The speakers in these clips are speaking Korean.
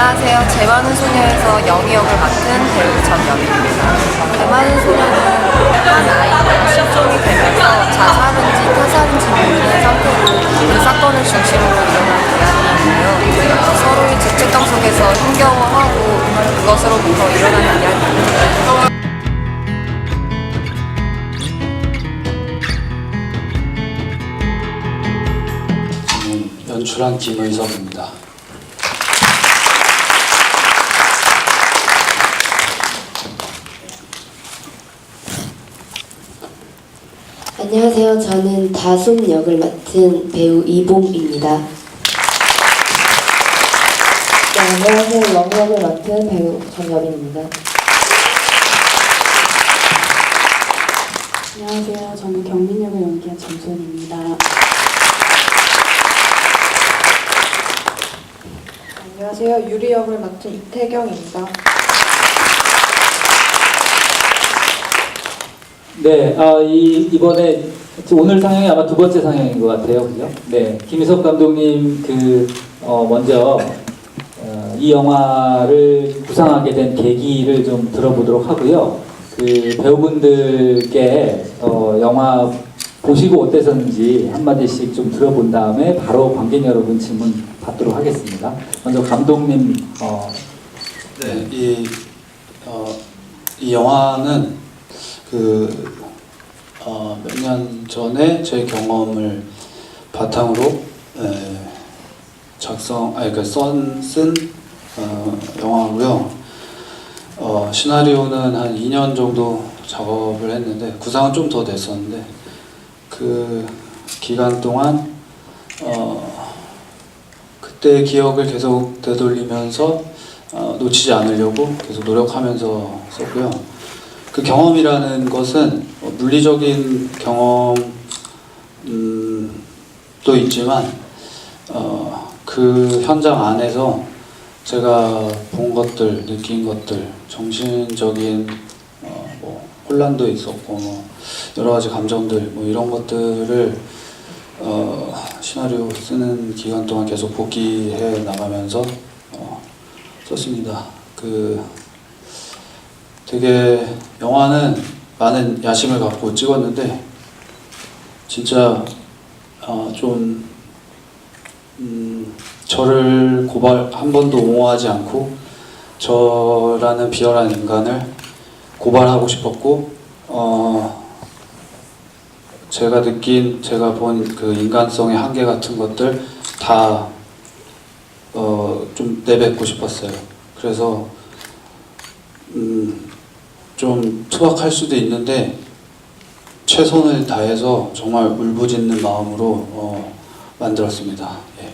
안녕하세요. 제 많은 소녀에서 영희 역을 맡은 배우 전여빈입니다. 제 많은 소녀는 한 아이가 실종이 되면서 자살인지 타살인지 모르는 상태로 그 사건을 중심으로 일어난 이야기인데요. 서로의 죄책감 속에서 힘겨워하고 그것으로부터 일어나는 이야기입니다. 연출한 김의섭입니다. 안녕하세요. 저는 다솜 역을 맡은 배우 이봄입니다. 네, 안녕하세요. 영역을 맡은 배우 전여빈입니다. 안녕하세요. 저는 경민 역을 연기한 정소은입니다. 안녕하세요. 유리 역을 맡은 이태경입니다. 네, 아, 이, 이번에 오늘 상영이 아마 두 번째 상영인 것 같아요. 그죠? 네, 김희석 감독님 그, 어, 먼저 어, 이 영화를 구상하게 된 계기를 좀 들어보도록 하고요. 그 배우분들께 어, 영화 보시고 어땠었는지 한마디씩 좀 들어본 다음에 바로 관객 여러분 질문 받도록 하겠습니다. 먼저 감독님, 어, 네, 이, 어, 이 영화는 그, 어, 몇 년 전에 제 경험을 바탕으로 에, 작성, 아니, 그, 썬, 쓴, 어, 영화고요. 어, 시나리오는 한 2년 정도 작업을 했는데, 구상은 좀 더 됐었는데, 그 기간 동안, 어, 그때 기억을 계속 되돌리면서 어, 놓치지 않으려고 계속 노력하면서 썼고요. 그 경험이라는 것은 어, 물리적인 경험도 있지만 어, 그 현장 안에서 제가 본 것들, 느낀 것들, 정신적인 어, 뭐 혼란도 있었고 뭐 여러 가지 감정들 뭐 이런 것들을 어, 시나리오 쓰는 기간 동안 계속 복기해 나가면서 어, 썼습니다. 그 되게 영화는 많은 야심을 갖고 찍었는데 진짜 어, 좀 음, 저를 고발 한 번도 옹호하지 않고 저라는 비열한 인간을 고발하고 싶었고 어, 제가 느낀 제가 본 그 인간성의 한계 같은 것들 다 어, 좀 내뱉고 싶었어요. 그래서 음, 좀 투박할 수도 있는데 최선을 다해서 정말 울부짖는 마음으로 어, 만들었습니다. 예.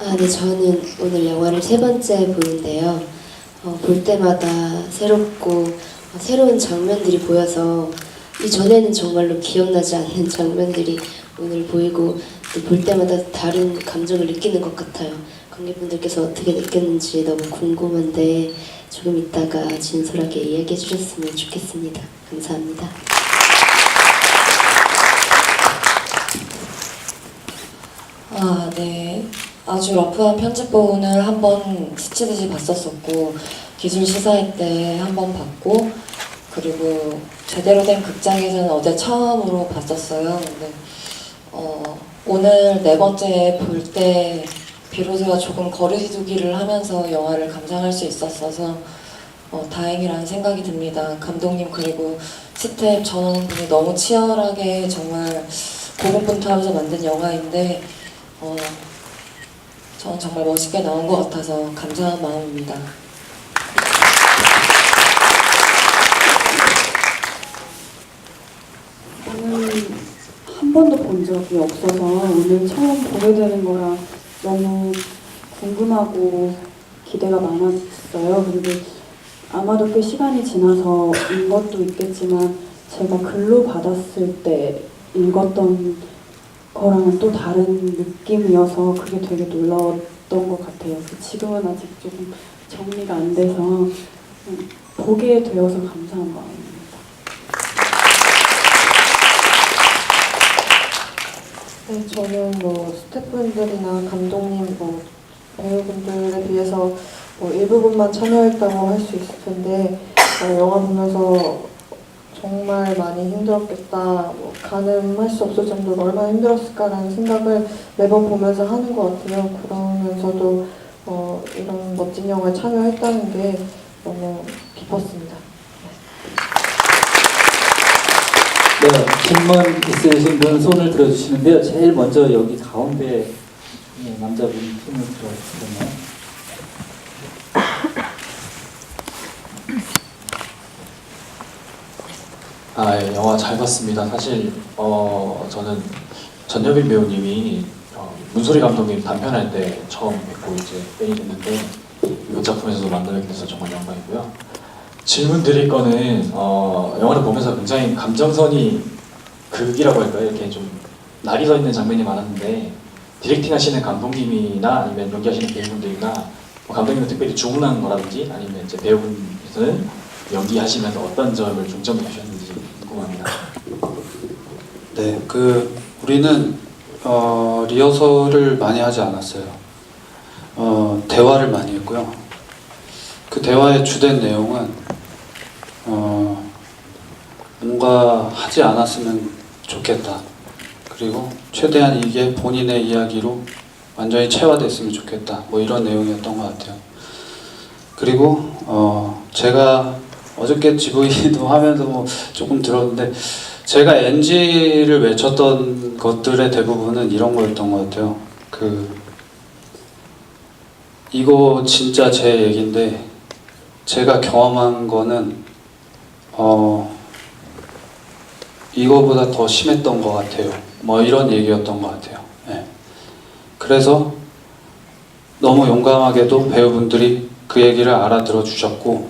아, 네, 저는 오늘 영화를 세 번째 보는데요. 어, 볼 때마다 새롭고 어, 새로운 장면들이 보여서 이전에는 정말로 기억나지 않는 장면들이 오늘 보이고 또볼 때마다 다른 감정을 느끼는 것 같아요. 관객분들께서 어떻게 느꼈는지 너무 궁금한데 조금 이따가 진솔하게 이야기해 주셨으면 좋겠습니다. 감사합니다. 아, 네. 아주 러프한 편집본을 한번 스치듯이 봤었었고, 기술 시사회 때 한번 봤고, 그리고 제대로 된 극장에서는 어제 처음으로 봤었어요. 근데, 어, 오늘 네 번째 볼 때, 비로소 조금 거리두기를 하면서 영화를 감상할 수 있었어서, 어, 다행이라는 생각이 듭니다. 감독님 그리고 스텝 전원분이 너무 치열하게 정말 고군분투하면서 만든 영화인데 어, 저는 정말 멋있게 나온 것 같아서 감사한 마음입니다. 저는 한 번도 본 적이 없어서 오늘 처음 보게 되는 거라 너무 궁금하고 기대가 많았어요. 그리고 아마도 꽤 시간이 지나서 인 것도 있겠지만 제가 글로 받았을 때 읽었던 거랑은 또 다른 느낌이어서 그게 되게 놀라웠던 것 같아요. 지금은 아직 조금 정리가 안 돼서 음, 보게 되어서 감사한 마음입니다. 네, 저는 뭐 스태프분들이나 감독님, 뭐 배우분들에 비해서 뭐 일부분만 참여했다고 할 수 있을 텐데 어, 영화 보면서 정말 많이 힘들었겠다, 뭐 가늠할 수 없을 정도로 얼마나 힘들었을까라는 생각을 매번 보면서 하는 것 같아요. 그러면서도 어, 이런 멋진 영화에 참여했다는 게 너무 기뻤습니다. 네, 질문 있으신 분 손을 들어주시는데요. 제일 먼저 여기 가운데 네, 남자분 손을 들어주셨나요? 아, 예, 영화 잘 봤습니다. 사실 어, 저는 전여빈 배우님이 어, 문소리 감독님 단편할 때 처음 뵙고 이제 팬이 됐는데 이 작품에서도 만나게 돼서 정말 영광이고요. 질문 드릴 거는 어, 영화를 보면서 굉장히 감정선이 극이라고 할까요? 이렇게 좀 날이 서 있는 장면이 많았는데 디렉팅 하시는 감독님이나 아니면 연기하시는 배우분들이나 뭐 감독님은 특별히 주문한 거라든지 아니면 이제 배우분께서는 연기하시면서 어떤 점을 중점을 두셨는지 궁금합니다. 네, 그 우리는 어, 리허설을 많이 하지 않았어요. 어, 대화를 많이 했고요. 그 대화의 주된 내용은 어, 뭔가 하지 않았으면 좋겠다. 그리고 최대한 이게 본인의 이야기로 완전히 체화됐으면 좋겠다. 뭐 이런 내용이었던 것 같아요. 그리고 어, 제가 어저께 GV도 하면서 뭐 조금 들었는데 제가 NG를 외쳤던 것들의 대부분은 이런 거였던 것 같아요. 그 이거 진짜 제 얘기인데 제가 경험한 거는 어 이거보다 더 심했던 것 같아요. 뭐 이런 얘기였던 것 같아요. 예. 그래서 너무 용감하게도 배우분들이 그 얘기를 알아들어 주셨고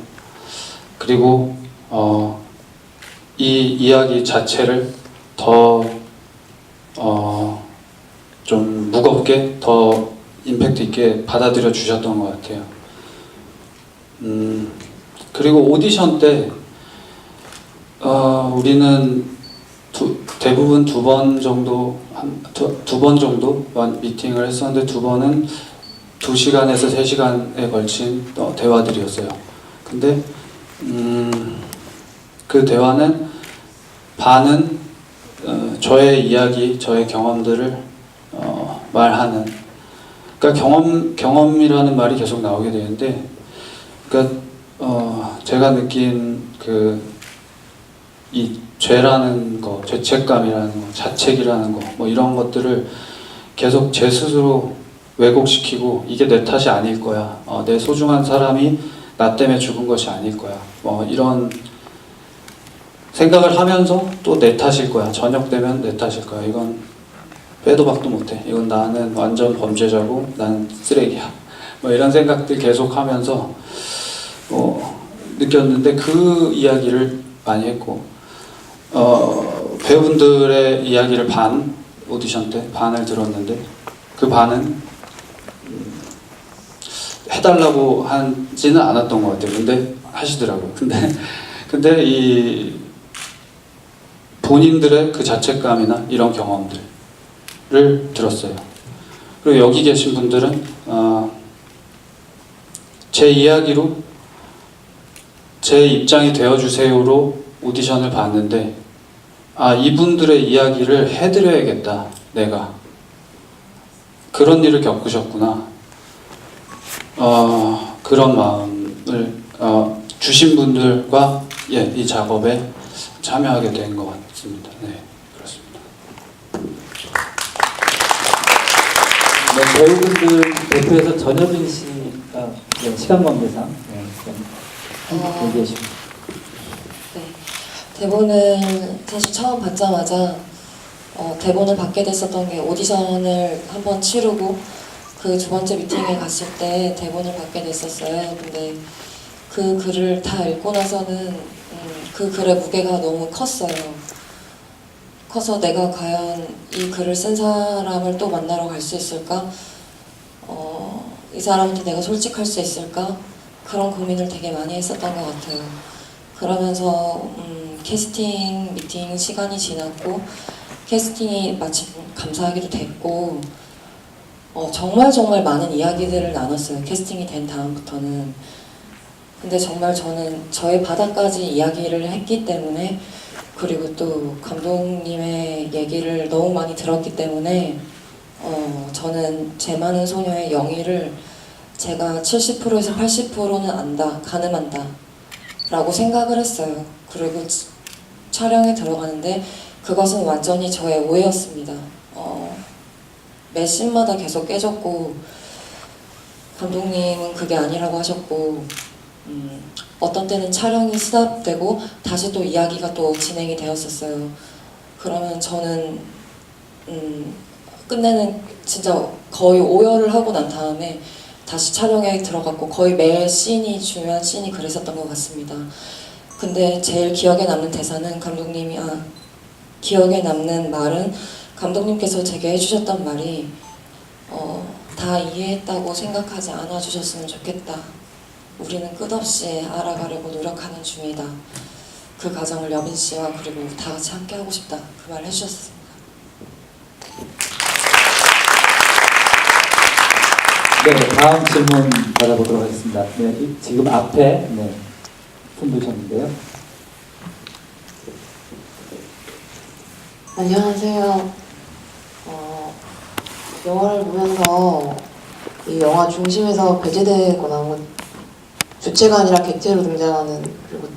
그리고 어, 이 이야기 자체를 더 어, 좀 무겁게 더 임팩트 있게 받아들여 주셨던 것 같아요. 음, 그리고 오디션 때 어, 우리는 두, 대부분 두 번 정도 두번 정도 미팅을 했었는데 두 번은 두 시간에서 세 시간에 걸친 어, 대화들이었어요. 근데 음, 그 대화는 반은 어, 저의 이야기, 저의 경험들을 어, 말하는. 그러니까 경험 경험이라는 말이 계속 나오게 되는데, 그러니까 어, 제가 느낀 그 이 죄라는 거, 죄책감이라는 거, 자책이라는 거, 뭐 이런 것들을 계속 제 스스로 왜곡시키고 이게 내 탓이 아닐 거야. 어, 내 소중한 사람이 나 때문에 죽은 것이 아닐 거야. 뭐 이런 생각을 하면서 또 내 탓일 거야. 저녁 되면 내 탓일 거야. 이건 빼도 박도 못해. 이건 나는 완전 범죄자고 나는 쓰레기야. 뭐 이런 생각들 계속 하면서 어, 느꼈는데 그 이야기를 많이 했고 어, 배우분들의 이야기를 반 오디션 때 반을 들었는데 그 반은 음, 해달라고 하지는 않았던 것 같아요. 근데 하시더라고요. 근데 근데 이 본인들의 그 자책감이나 이런 경험들을 들었어요. 그리고 여기 계신 분들은 어, 제 이야기로 제 입장이 되어주세요로 오디션을 봤는데 아 이분들의 이야기를 해드려야겠다 내가 그런 일을 겪으셨구나 어, 그런 마음을 어, 주신 분들과 예, 이 작업에 참여하게 된 것 같습니다. 네, 그렇습니다. 네, 배우분들 대표해서 전여빈 씨가 네, 시간 관계상 네, 좀 어. 얘기해 주시죠. 네. 대본을 사실 처음 받자마자 어, 대본을 받게 됐었던 게 오디션을 한번 치르고 그 두 번째 미팅에 갔을 때 대본을 받게 됐었어요. 근데 그 글을 다 읽고 나서는 음, 그 글의 무게가 너무 컸어요. 커서 내가 과연 이 글을 쓴 사람을 또 만나러 갈 수 있을까? 어, 이 사람한테 내가 솔직할 수 있을까? 그런 고민을 되게 많이 했었던 것 같아요. 그러면서 음, 캐스팅 미팅 시간이 지났고 캐스팅이 마침 감사하게도 됐고 어, 정말 정말 많은 이야기들을 나눴어요. 캐스팅이 된 다음부터는. 근데 정말 저는 저의 바닥까지 이야기를 했기 때문에 그리고 또 감독님의 얘기를 너무 많이 들었기 때문에 어, 저는 제 많은 소녀의 영희를 제가 70%에서 80%는 안다, 가늠한다 라고 생각을 했어요. 그리고 치- 촬영에 들어가는데 그것은 완전히 저의 오해였습니다. 어, 매 씬마다 계속 깨졌고 감독님은 그게 아니라고 하셨고 음, 어떤 때는 촬영이 스탑되고 다시 또 이야기가 또 진행이 되었었어요. 그러면 저는 음, 끝내는 진짜 거의 오열을 하고 난 다음에 다시 촬영에 들어갔고 거의 매 씬이 중요한 씬이 그랬었던 것 같습니다. 근데 제일 기억에 남는 대사는 감독님이 아 기억에 남는 말은 감독님께서 제게 해주셨던 말이 어, 다 이해했다고 생각하지 않아 주셨으면 좋겠다. 우리는 끝없이 알아가려고 노력하는 중이다. 그 과정을 여빈 씨와 그리고 다 같이 함께 하고 싶다. 그 말을 해주셨습니다. 네, 다음 질문 받아보도록 하겠습니다. 네, 이- 지금 앞에 네, 손 드셨는데요. 안녕하세요. 어, 영화를 보면서 이 영화 중심에서 배제되고 나온 주체가 아니라 객체로 등장하는 그리고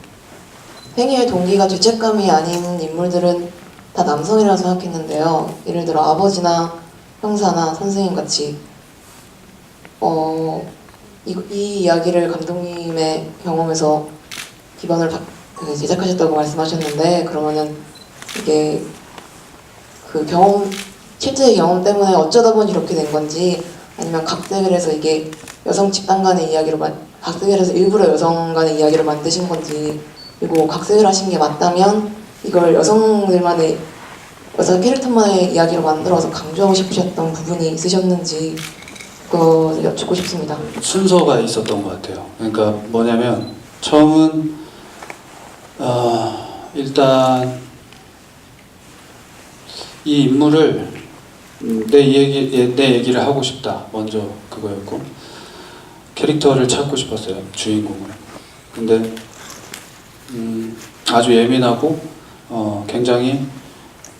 행위의 동기가 죄책감이 아닌 인물들은 다 남성이라고 생각했는데요. 예를 들어 아버지나 형사나 선생님 같이 어, 이, 이 이야기를 감독님의 경험에서 기반을 바- 그 제작하셨다고 말씀하셨는데 그러면은 이게 그 경험 실제 경험 때문에 어쩌다 보니 이렇게 된 건지 아니면 각색을해서 이게 여성 집단 간의 이야기로 만 각색을해서 일부러 여성 간의 이야기를 만드신 건지 그리고 각색을 하신 게 맞다면 이걸 여성들만의 여성 캐릭터만의 이야기로 만들어서 강조하고 싶으셨던 부분이 있으셨는지 그거 여쭙고 싶습니다. 순서가 있었던 것 같아요. 그러니까 뭐냐면 처음은 어, 일단 이 인물을 음, 내 얘기 예, 내 얘기를 하고 싶다 먼저 그거였고 캐릭터를 찾고 싶었어요 주인공을. 근데 음, 아주 예민하고 어, 굉장히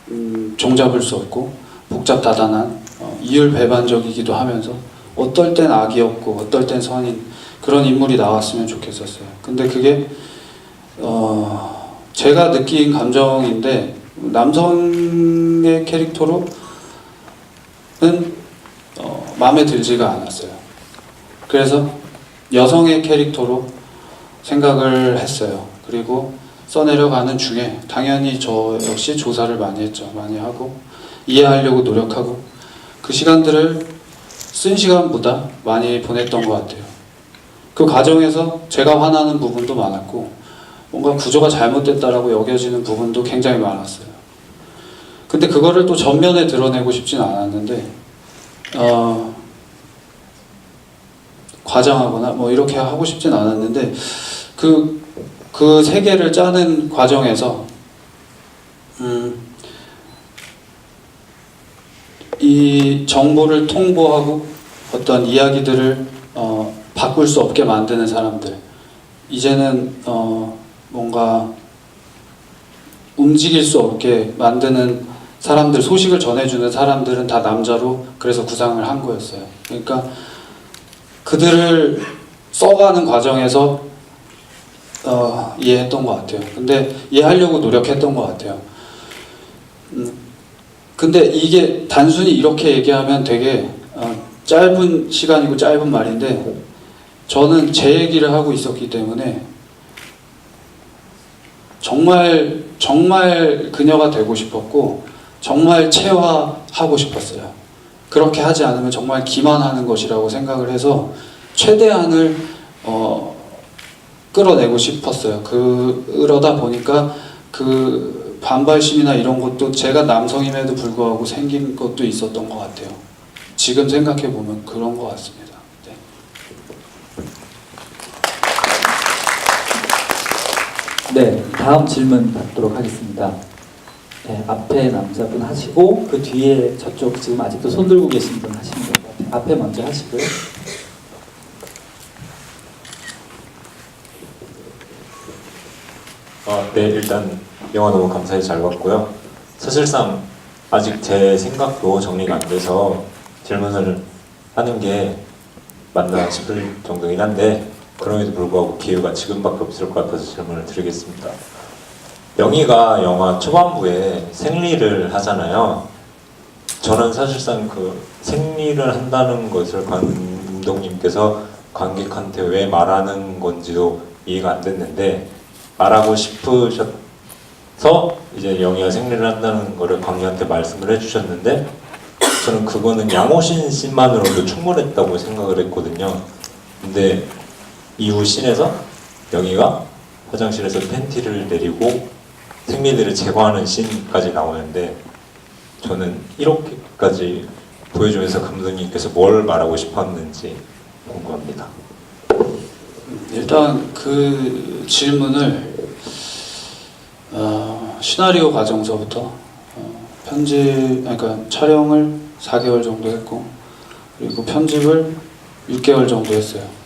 음, 종잡을 수 없고 복잡다단한 어, 이율배반적이기도 하면서 어떨 땐 악이었고 어떨 땐 선인 그런 인물이 나왔으면 좋겠었어요. 근데 그게 어 제가 느낀 감정인데 남성의 캐릭터로는 어 마음에 들지가 않았어요. 그래서 여성의 캐릭터로 생각을 했어요. 그리고 써내려가는 중에 당연히 저 역시 조사를 많이 했죠. 많이 하고 이해하려고 노력하고 그 시간들을 쓴 시간보다 많이 보냈던 것 같아요. 그 과정에서 제가 화나는 부분도 많았고 뭔가 구조가 잘못됐다라고 여겨지는 부분도 굉장히 많았어요. 근데 그거를 또 전면에 드러내고 싶진 않았는데 어, 과장하거나 뭐 이렇게 하고 싶진 않았는데 그, 그 세계를 짜는 과정에서 음, 이 정보를 통보하고 어떤 이야기들을 어, 바꿀 수 없게 만드는 사람들 이제는 어, 뭔가 움직일 수 없게 만드는 사람들 소식을 전해주는 사람들은 다 남자로 그래서 구상을 한 거였어요. 그러니까 그들을 써가는 과정에서 어, 이해했던 것 같아요. 근데 이해하려고 노력했던 것 같아요. 음, 근데 이게 단순히 이렇게 얘기하면 되게 어, 짧은 시간이고 짧은 말인데 저는 제 얘기를 하고 있었기 때문에 정말 정말 그녀가 되고 싶었고 정말 체화하고 싶었어요. 그렇게 하지 않으면 정말 기만하는 것이라고 생각을 해서 최대한을 어, 끌어내고 싶었어요. 그, 그러다 보니까 그 반발심이나 이런 것도 제가 남성임에도 불구하고 생긴 것도 있었던 것 같아요. 지금 생각해 보면 그런 것 같습니다. 네. 네, 다음 질문 받도록 하겠습니다. 네, 앞에 남자분 하시고 그 뒤에 저쪽 지금 아직도 손 들고 계신 분 하시면 될것 같아요. 앞에 먼저 하시고요. 아, 네, 일단 영화 너무 감사히 잘 봤고요. 사실상 아직 제 생각도 정리가 안 돼서 질문을 하는 게 맞나 싶을 정도긴 한데 그럼에도 불구하고 기회가 지금밖에 없을 것 같아서 질문을 드리겠습니다. 영희가 영화 초반부에 생리를 하잖아요. 저는 사실상 그 생리를 한다는 것을 감독님께서 관객한테 왜 말하는 건지도 이해가 안 됐는데 말하고 싶으셔서 이제 영희가 생리를 한다는 거를 광희한테 말씀을 해주셨는데 저는 그거는 양호신 씬만으로도 충분했다고 생각을 했거든요. 근데 이후 씬에서 영희가 화장실에서 팬티를 내리고 생리들을 제거하는 씬까지 나오는데 저는 이렇게까지 보여주면서 감독님께서 뭘 말하고 싶었는지 궁금합니다. 일단 그 질문을 어, 시나리오 과정서부터 어, 편집 그러니까 촬영을 4개월 정도 했고 그리고 편집을 6개월 정도 했어요.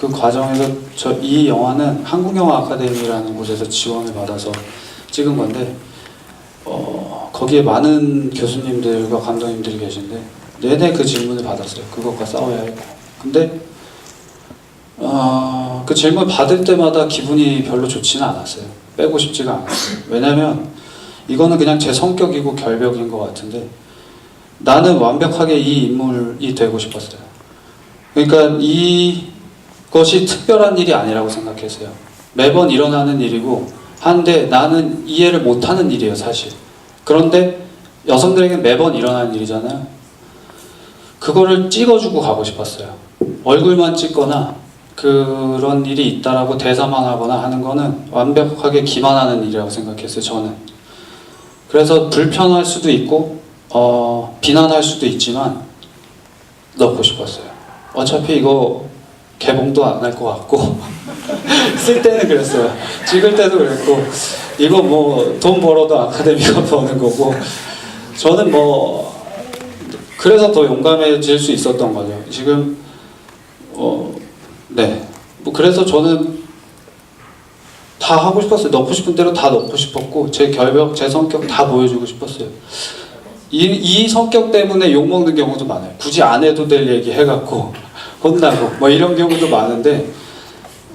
그 과정에서 저 이 영화는 한국영화 아카데미라는 곳에서 지원을 받아서 찍은 건데 어, 거기에 많은 교수님들과 감독님들이 계신데 내내 그 질문을 받았어요. 그것과 싸워야 했고 근데 어, 그 질문 받을 때마다 기분이 별로 좋지는 않았어요. 빼고 싶지가 않았어요. 왜냐면 이거는 그냥 제 성격이고 결벽인 것 같은데 나는 완벽하게 이 인물이 되고 싶었어요. 그러니까 이 것이 특별한 일이 아니라고 생각했어요. 매번 일어나는 일이고 한데 나는 이해를 못하는 일이에요, 사실. 그런데 여성들에게는 매번 일어나는 일이잖아요. 그거를 찍어주고 가고 싶었어요. 얼굴만 찍거나 그런 일이 있다라고 대사만 하거나 하는 거는 완벽하게 기만하는 일이라고 생각했어요, 저는. 그래서 불편할 수도 있고, 어, 비난할 수도 있지만, 넣고 싶었어요. 어차피 이거 개봉도 안 할 것 같고, 쓸 때는 그랬어요. 찍을 때도 그랬고, 이거 뭐 돈 벌어도 아카데미가 버는 거고, 저는 뭐, 그래서 더 용감해질 수 있었던 거죠. 지금, 어, 네. 뭐 그래서 저는 다 하고 싶었어요. 넣고 싶은 대로 다 넣고 싶었고 제 결벽, 제 성격 다 보여주고 싶었어요. 이, 이 성격 때문에 욕 먹는 경우도 많아요. 굳이 안 해도 될 얘기 해갖고 혼나고 뭐 이런 경우도 많은데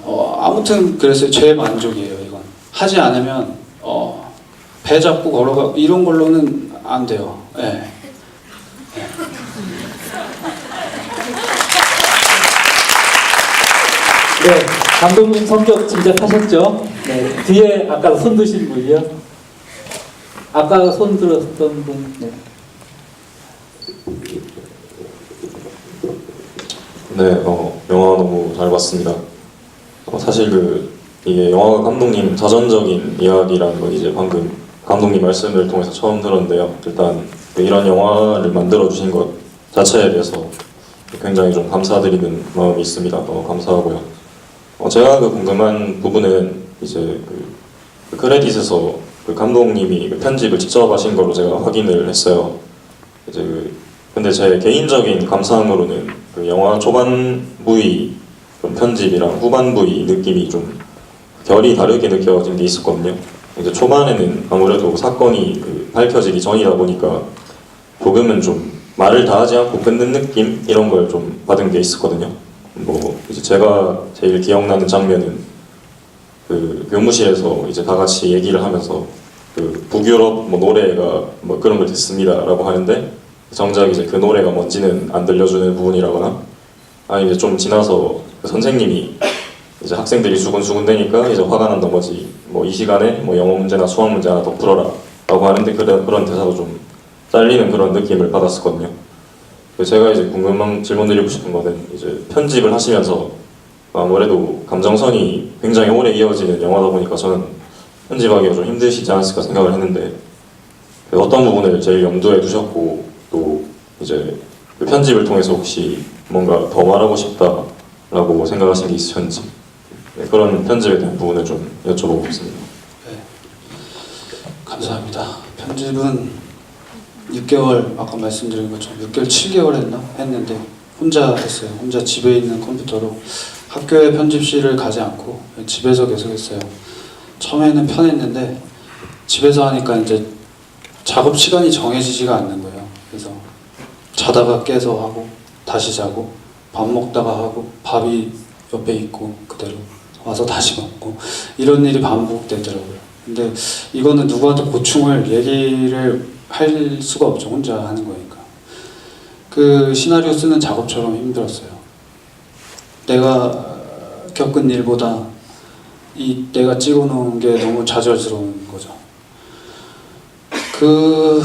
어, 아무튼 그랬어요. 제 만족이에요. 이건 하지 않으면 어, 배 잡고 걸어가 이런 걸로는 안 돼요. 예. 네, 감독님 성격 짐작하셨죠? 네, 뒤에 아까 손 드신 분이요. 아까 손 들었던 분. 네. 네, 어, 영화 너무 잘 봤습니다. 어, 사실 그 이게 영화 감독님 자전적인 이야기라는 건 이제 방금 감독님 말씀을 통해서 처음 들었는데요. 일단 그 이런 영화를 만들어 주신 것 자체에 대해서 굉장히 좀 감사드리는 마음이 있습니다. 어, 감사하고요. 어, 제가 그 궁금한 부분은 이제 그, 그 크레딧에서 그 감독님이 그 편집을 직접 하신 걸로 제가 확인을 했어요. 이제 그 근데 제 개인적인 감상으로는 그 영화 초반 부위 좀 편집이랑 후반 부위 느낌이 좀 결이 다르게 느껴진 게 있었거든요. 이제 초반에는 아무래도 사건이 그 밝혀지기 전이다 보니까 조금은 좀 말을 다 하지 않고 끊는 느낌 이런 걸 좀 받은 게 있었거든요. 뭐 이제 제가 제일 기억나는 장면은 그 교무실에서 이제 다 같이 얘기를 하면서 그 북유럽 뭐 노래가 뭐 그런 걸 듣습니다라고 하는데 정작 이제 그 노래가 뭔지는 안 들려주는 부분이라거나 아니 이제 좀 지나서 그 선생님이 이제 학생들이 수군수군 대니까 이제 화가 난 나머지 뭐 이 시간에 뭐 영어 문제나 수학 문제 하나 더 풀어라 라고 하는데 그런 그런 대사도 좀 잘리는 그런 느낌을 받았었거든요. 제가 이제 궁금한 질문 드리고 싶은 거는 이제 편집을 하시면서 아무래도 감정선이 굉장히 오래 이어지는 영화다 보니까 저는 편집하기가 좀 힘드시지 않았을까 생각을 했는데 그 어떤 부분을 제일 염두에 두셨고 또 이제 그 편집을 통해서 혹시 뭔가 더 말하고 싶다라고 생각하신 게 있으셨는지 네, 그런 편집에 대한 부분을 좀 여쭤보고 싶습니다. 감사합니다. 편집은 6개월 아까 말씀드린 것처럼 6개월 7개월 했나 했는데 혼자 했어요. 혼자 집에 있는 컴퓨터로 학교에 편집실을 가지 않고 집에서 계속 했어요. 처음에는 편했는데 집에서 하니까 이제 작업 시간이 정해지지가 않는 거예요. 자다가 깨서 하고 다시 자고 밥 먹다가 하고 밥이 옆에 있고 그대로 와서 다시 먹고 이런 일이 반복되더라고요. 근데 이거는 누구한테 고충을 얘기를 할 수가 없죠. 혼자 하는 거니까. 그 시나리오 쓰는 작업처럼 힘들었어요. 내가 겪은 일보다 이 내가 찍어놓은 게 너무 좌절스러운 거죠. 그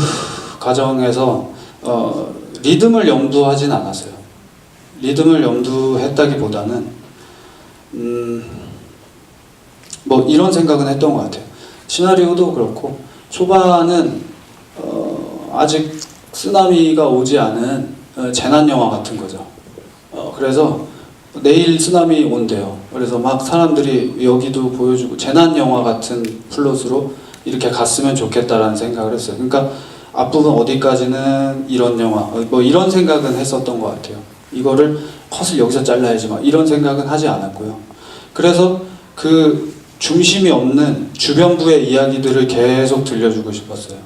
과정에서 어, 리듬을 염두하진 않았어요. 리듬을 염두했다기보다는 음, 뭐 이런 생각은 했던 것 같아요. 시나리오도 그렇고 초반은 어, 아직 쓰나미가 오지 않은 어, 재난 영화 같은 거죠. 어, 그래서 내일 쓰나미 온대요. 그래서 막 사람들이 여기도 보여주고 재난 영화 같은 플롯으로 이렇게 갔으면 좋겠다라는 생각을 했어요. 그러니까 앞부분 어디까지는 이런 영화, 어, 뭐 이런 생각은 했었던 것 같아요. 이거를 컷을 여기서 잘라야지 막 이런 생각은 하지 않았고요. 그래서 그 중심이 없는 주변부의 이야기들을 계속 들려주고 싶었어요.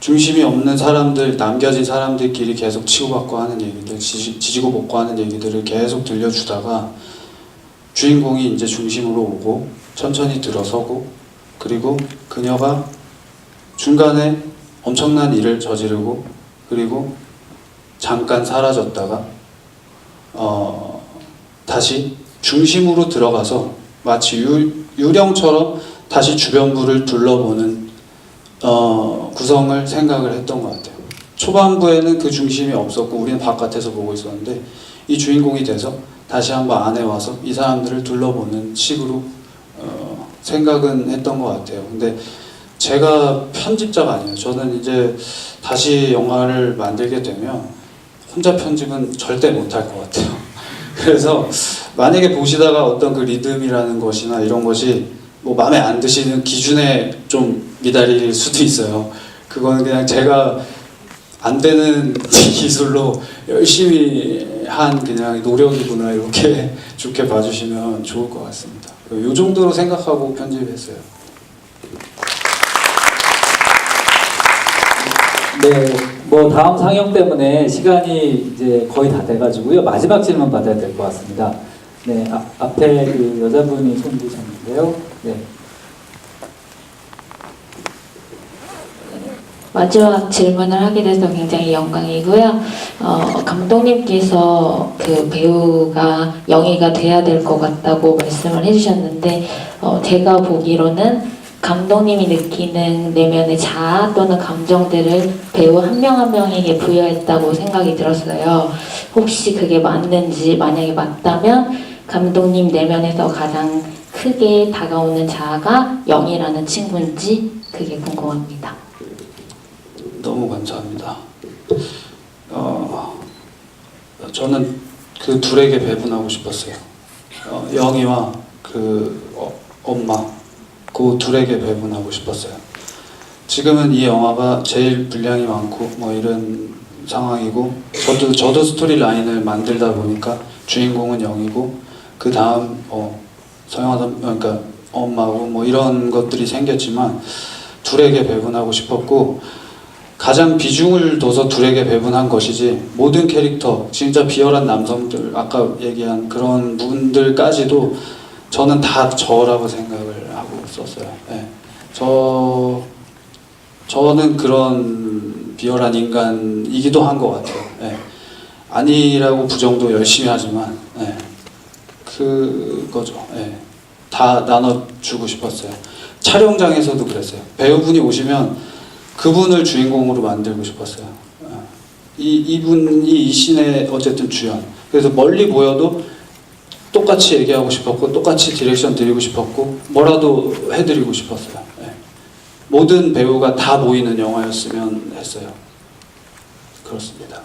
중심이 없는 사람들, 남겨진 사람들끼리 계속 치고받고 하는 얘기들, 지지, 지지고 볶고 하는 얘기들을 계속 들려주다가 주인공이 이제 중심으로 오고 천천히 들어서고 그리고 그녀가 중간에 엄청난 일을 저지르고 그리고 잠깐 사라졌다가 어, 다시 중심으로 들어가서 마치 유, 유령처럼 다시 주변부를 둘러보는 어, 구성을 생각을 했던 것 같아요. 초반부에는 그 중심이 없었고 우리는 바깥에서 보고 있었는데 이 주인공이 돼서 다시 한번 안에 와서 이 사람들을 둘러보는 식으로 어, 생각은 했던 것 같아요. 근데 제가 편집자가 아니에요. 저는 이제 다시 영화를 만들게 되면 혼자 편집은 절대 못할 것 같아요. 그래서 만약에 보시다가 어떤 그 리듬이라는 것이나 이런 것이 뭐 마음에 안 드시는 기준에 좀 미달일 수도 있어요. 그거는 그냥 제가 안 되는 기술로 열심히 한 그냥 노력이구나 이렇게 좋게 봐주시면 좋을 것 같습니다. 이 정도로 생각하고 편집했어요. 네, 뭐 다음 상영 때문에 시간이 이제 거의 다 돼가지고요. 마지막 질문 받아야 될 것 같습니다. 네, 앞, 앞에 그 여자분이 손 드셨는데요. 네. 마지막 질문을 하게 돼서 굉장히 영광이고요. 어, 감독님께서 그 배우가 영희가 돼야 될 것 같다고 말씀을 해주셨는데 어, 제가 보기로는 감독님이 느끼는 내면의 자아 또는 감정들을 배우 한 명 한 명에게 부여했다고 생각이 들었어요. 혹시 그게 맞는지 만약에 맞다면 감독님 내면에서 가장 크게 다가오는 자아가 영희라는 친구인지 그게 궁금합니다. 너무 감사합니다. 어, 저는 그 둘에게 배분하고 싶었어요. 어, 영희와 그 어, 엄마 그 둘에게 배분하고 싶었어요. 지금은 이 영화가 제일 분량이 많고 뭐 이런 상황이고 저도 저도 스토리 라인을 만들다 보니까 주인공은 영이고 그 다음 어, 서영아 선 그러니까 엄마고 뭐 이런 것들이 생겼지만 둘에게 배분하고 싶었고 가장 비중을 둬서 둘에게 배분한 것이지 모든 캐릭터 진짜 비열한 남성들 아까 얘기한 그런 분들까지도 저는 다 저라고 하고 썼어요. 예. 저 저는 그런 비열한 인간이기도 한 것 같아요. 예. 아니라고 부정도 열심히 하지만 예. 그거죠. 예. 다 나눠주고 싶었어요. 촬영장에서도 그랬어요. 배우분이 오시면 그분을 주인공으로 만들고 싶었어요. 어. 이 이분이 이 씬의 어쨌든 주연. 그래서 멀리 보여도 똑같이 얘기하고 싶었고 똑같이 디렉션 드리고 싶었고 뭐라도 해드리고 싶었어요. 예. 모든 배우가 다 보이는 영화였으면 했어요. 그렇습니다.